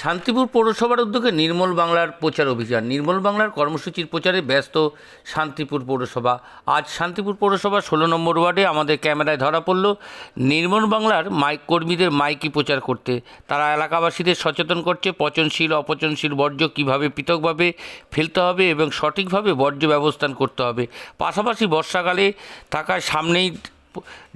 শান্তিপুর পৌরসভার উদ্যোগে নির্মল বাংলার প্রচার অভিযান। নির্মল বাংলার কর্মসূচির প্রচারে ব্যস্ত শান্তিপুর পৌরসভা। আজ শান্তিপুর পৌরসভা ষোলো নম্বর ওয়ার্ডে আমাদের ক্যামেরায় ধরা পড়ল নির্মল বাংলার মাইক কর্মীদের মাইকি প্রচার করতে। তারা এলাকাবাসীদের সচেতন করছে, পচনশীল, অপচনশীল বর্জ্য কীভাবে পৃথকভাবে ফেলতে হবে এবং সঠিকভাবে বর্জ্য ব্যবস্থান করতে হবে। পাশাপাশি বর্ষাকালে থাকায় সামনেই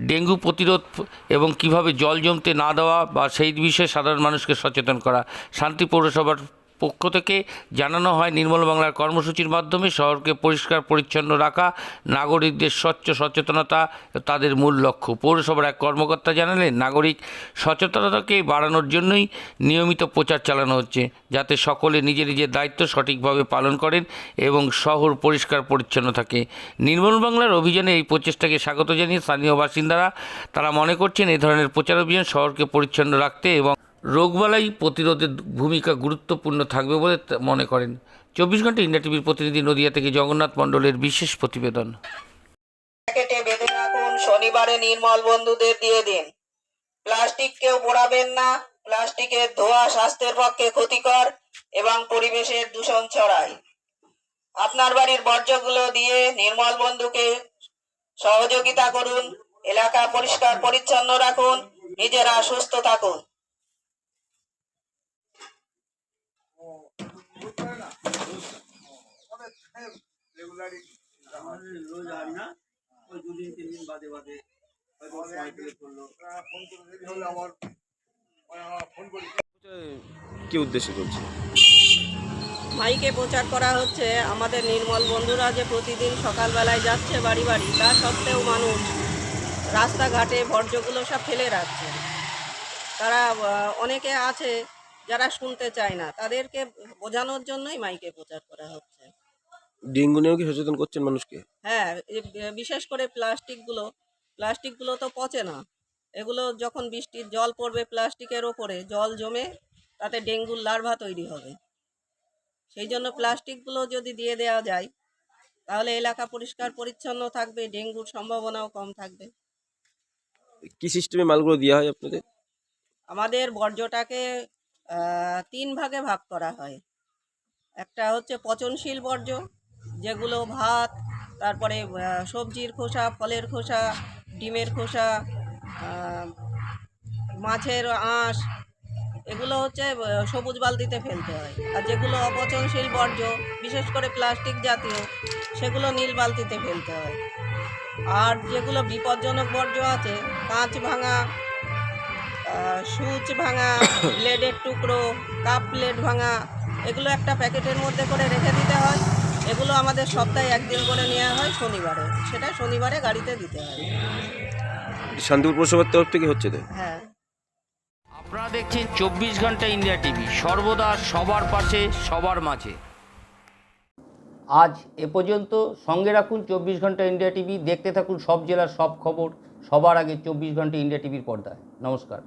ডেঙ্গু প্রতিরোধ এবং কীভাবে জল জমতে না দেওয়া বা সেই বিষয়ে সাধারণ মানুষকে সচেতন করা, শান্তি পৌরসভার পক্ষ থেকে জানানো হয়, নির্মল বাংলার কর্মসূচির মাধ্যমে শহরকে পরিষ্কার, পরিচ্ছন্ন রাখা, নাগরিকদের স্বচ্ছ সচেতনতা তাদের মূল লক্ষ্য। পৌরসভার এক কর্মকর্তা জানালেন, নাগরিক সচেতনতাকে বাড়ানোর জন্যই নিয়মিত প্রচার চালানো হচ্ছে, যাতে সকলে নিজের নিজের দায়িত্ব সঠিকভাবে পালন করেন এবং শহর পরিষ্কার, পরিচ্ছন্ন থাকে। নির্মল বাংলার অভিযানে এই প্রচেষ্টাকে স্বাগত জানিয়ে স্থানীয় বাসিন্দারা, তারা মনে করছেন এই ধরনের প্রচার অভিযান শহরকে পরিচ্ছন্ন রাখতে এবং রোগবালাই প্রতিরোধের ভূমিকা গুরুত্বপূর্ণ থাকবে বলে মনে করেন। চব্বিশ ঘণ্টা ইন্ডিয়া টিভির প্রতিনিধি নদিয়া থেকে জগন্নাথ মণ্ডলের বিশেষ প্রতিবেদন। প্যাকেটে বেঁধে রাখুন, শনিবারে নির্মল বন্ধুদের দিয়ে দিন। প্লাস্টিক কেউ পোড়াবেন না, প্লাস্টিকের ধোয়া স্বাস্থ্যের পক্ষে ক্ষতিকর এবং পরিবেশের দূষণ ছড়ায়। আপনার বাড়ির বর্জ্যগুলো দিয়ে নির্মল বন্ধুকে সহযোগিতা করুন, এলাকা পরিষ্কার পরিচ্ছন্ন রাখুন, নিজেরা সুস্থ থাকুন আমাদের রোজ হয় না ওই দুদিন তিন দিন বাদে বাদে কি উদ্দেশ্যে চলছে? মাইকে প্রচার করা হচ্ছে। আমাদের নির্মল বন্ধুরা যে প্রতিদিন সকালবেলায় যাচ্ছে বাড়ি বাড়ি তা সত্ত্বেও মানুষ রাস্তাঘাটে বর্জ্যগুলো সব ফেলে রাখছে। তারা অনেকে আছে যারা শুনতে চায় না। তাদেরকে বোঝানোর জন্যই মাইকে প্রচার করা হচ্ছে। ডেঙ্গু নিয়েও কি সচেতন করছেন মানুষকে? হ্যাঁ এ বিশেষ করে প্লাস্টিকগুলো প্লাস্টিকগুলো তো পচে না। এগুলো যখন বৃষ্টির জল পড়বে প্লাস্টিকের ওপরে জল জমে তাতে ডেঙ্গুর লার্ভা তৈরি হবে। সেই জন্য প্লাস্টিকগুলো যদি দিয়ে দেওয়া যায় তাহলে এলাকা পরিষ্কার পরিচ্ছন্ন থাকবে ডেঙ্গুর সম্ভাবনাও কম থাকবে। কি সিস্টেমে মালগুলো দেওয়া হয় আপনাদের? আমাদের বর্জ্যটাকে আহ, তিন ভাগে ভাগ করা হয়। একটা হচ্ছে পচনশীল বর্জ্য যেগুলো ভাত তারপরে সবজির খোসা ফলের খোসা ডিমের খোসা মাছের আঁশ এগুলো হচ্ছে সবুজ বালতিতে ফেলতে হয়। আর যেগুলো অপচনশীল বর্জ্য বিশেষ করে প্লাস্টিক জাতীয় সেগুলো নীল বালতিতে ফেলতে হয়। আর যেগুলো বিপজ্জনক বর্জ্য আছে কাঁচ ভাঙা সুচ ভাঙা ব্লেডের টুকরো কাপ প্লেট ভাঙা এগুলো একটা প্যাকেটের মধ্যে করে রেখে দিতে হয়। এগুলো আমাদের সপ্তাহে একদিন করে নেওয়া হয় শনিবারে। সেটা শনিবারে গাড়িতে দিতে হয়। শান্তিপুর পৌরসভার তরফ থেকে হচ্ছে তো হ্যাঁ। আপনারা দেখছেন চব্বিশ ঘণ্টা ইন্ডিয়া টিভি। সর্বদা সবার পাশে সবার মাঝে। আজ এ পর্যন্ত সঙ্গে রাখুন চব্বিশ ঘণ্টা ইন্ডিয়া টিভি। দেখতে থাকুন সব জেলার সব খবর। সবার আগে চব্বিশ ঘণ্টা ইন্ডিয়া টিভির পর্দায়। নমস্কার।